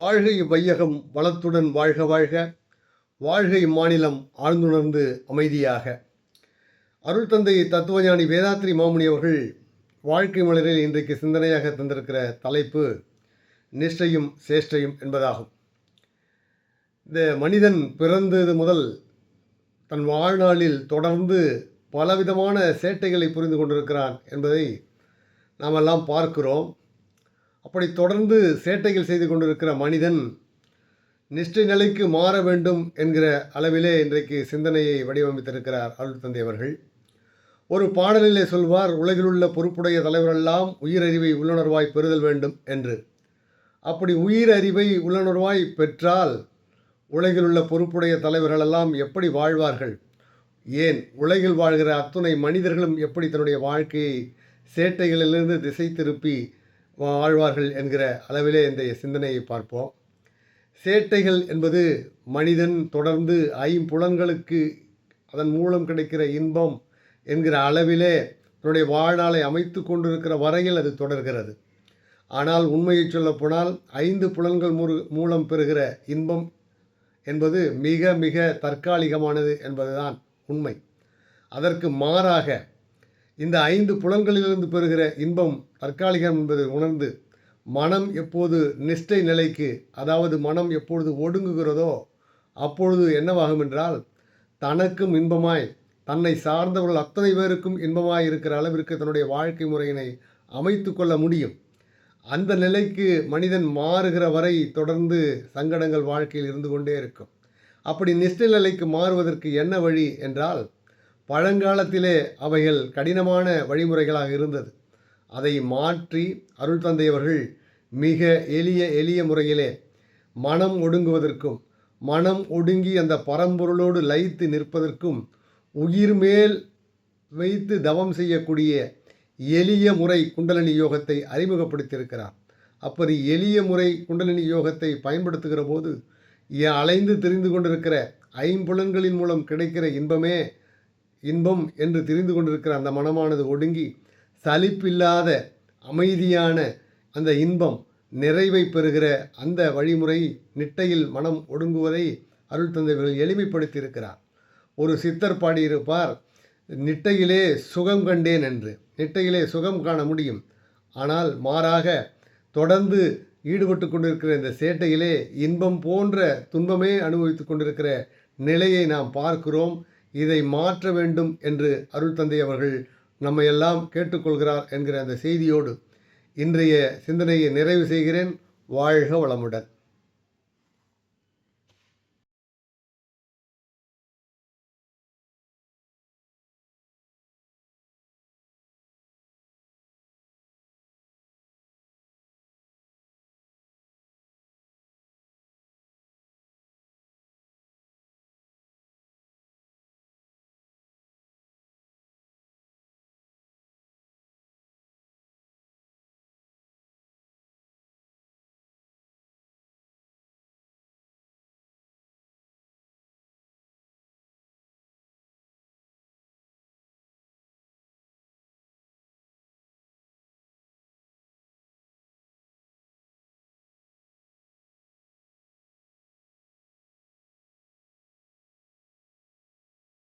வாழ்க இவ்வையகம் வளத்துடன் வாழ்க வாழ்க. வாழ்க இம்மாநிலம் ஆழ்ந்துணர்ந்து அமைதியாக. அருள் தந்தை தத்துவஞானி வேதாத்ரி மாமுனி அவர்கள் வாழ்க்கை மலரில் இன்றைக்கு சிந்தனையாக தந்திருக்கிற தலைப்பு நிஷ்டையும் சேஷ்டையும் என்பதாகும். இந்த மனிதன் பிறந்தது முதல் தன் வாழ்நாளில் தொடர்ந்து பலவிதமான சேட்டைகளை புரிந்து கொண்டிருக்கிறான் என்பதை நாமெல்லாம் பார்க்கிறோம். அப்படி தொடர்ந்து சேட்டைகள் செய்து கொண்டிருக்கிற மனிதன் நிஷ்டை நிலைக்கு மாற வேண்டும் என்கிற அளவிலே இன்றைக்கு சிந்தனையை வடிவமைத்திருக்கிறார் அருள் தந்தை அவர்கள். ஒரு பாடலிலே சொல்வார் உலகிலுள்ள பொறுப்புடைய தலைவரெல்லாம் உயிரறிவை உள்ளுணர்வாய் பெறுதல் வேண்டும் என்று. அப்படி உயிரறிவை உள்ளுணர்வாய் பெற்றால் உலகில் உள்ள பொறுப்புடைய தலைவர்களெல்லாம் எப்படி வாழ்வார்கள்? ஏன்? உலகில் வாழ்கிற அத்துணை மனிதர்களும் எப்படி தன்னுடைய வாழ்க்கையை சேட்டைகளிலிருந்து திசை திருப்பி வாழ்வார்கள் என்கிற அளவிலே இந்த சிந்தனையை பார்ப்போம். சேட்டைகள் என்பது மனிதன் தொடர்ந்து ஐம்புலன்களுக்கு அதன் மூலம் கிடைக்கிற இன்பம் என்கிற அளவிலே தன்னுடைய வாழ்நாளை அமைத்து கொண்டிருக்கிற வரையில் அது தொடர்கிறது. ஆனால் உண்மையை சொல்லப்போனால் ஐந்து புலன்கள் மூலம் பெறுகிற இன்பம் என்பது மிக மிக தற்காலிகமானது என்பதுதான் உண்மை. அதற்கு மாறாக இந்த ஐந்து புலன்களிலிருந்து பெறுகிற இன்பம் தற்காலிகம் என்பதை உணர்ந்து மனம் எப்போது நிஷ்டை நிலைக்கு அதாவது மனம் எப்பொழுது ஒடுங்குகிறதோ அப்பொழுது என்னவாகும் என்றால் தனக்கும் இன்பமாய் தன்னை சார்ந்தவர்கள் அத்தனை பேருக்கும் இன்பமாய் இருக்கிற அளவிற்கு தன்னுடைய வாழ்க்கை முறையினை அமைத்து கொள்ள முடியும். அந்த நிலைக்கு மனிதன் மாறுகிற வரை தொடர்ந்து சங்கடங்கள் வாழ்க்கையில் இருந்து கொண்டே இருக்கும். அப்படி நிஷ்ட நிலைக்கு மாறுவதற்கு என்ன வழி என்றால் பழங்காலத்திலே அவைகள் கடினமான வழிமுறைகளாக இருந்தது. அதை மாற்றி அருள் தந்தையவர்கள் மிக எளிய எளிய முறையிலே மனம் ஒடுங்குவதற்கும் மனம் ஒடுங்கி அந்த பரம்பொருளோடு லயித்து நிற்பதற்கும் உயிர் மேல் வைத்து தவம் செய்யக்கூடிய எளிய முறை குண்டலினி யோகத்தை அறிமுகப்படுத்தியிருக்கிறார். அப்படி எளிய முறை குண்டலினி யோகத்தை பயன்படுத்துகிற போது அலைந்து தெரிந்து கொண்டிருக்கிற ஐம்புலன்களின் மூலம் கிடைக்கிற இன்பமே இன்பம் என்று தெரிந்து கொண்டிருக்கிற அந்த மனமானது ஒடுங்கி சலிப்பில்லாத அமைதியான அந்த இன்பம் நிறைவை பெறுகிற அந்த வழிமுறை நிட்டையில் மனம் ஒடுங்குவதை அருள் தந்தைகள் எளிமைப்படுத்தியிருக்கிறார். ஒரு சித்தர் பாடியிருப்பார் நிட்டையிலே சுகம் கண்டேன் என்று. நிட்டையிலே சுகம் காண முடியும். ஆனால் மாறாக தொடர்ந்து ஈடுபட்டு கொண்டிருக்கிற இந்த சேட்டையிலே இன்பம் போன்ற துன்பமே அனுபவித்து கொண்டிருக்கிற நிலையை நாம் பார்க்கிறோம். இதை மாற்ற வேண்டும் என்று அருள் தந்தை அவர்கள் நம்மையெல்லாம் கேட்டுக்கொள்கிறார் என்கிற அந்த செய்தியோடு இன்றைய சிந்தனையை நிறைவு செய்கிறேன். வாழ்க வளமுடன்.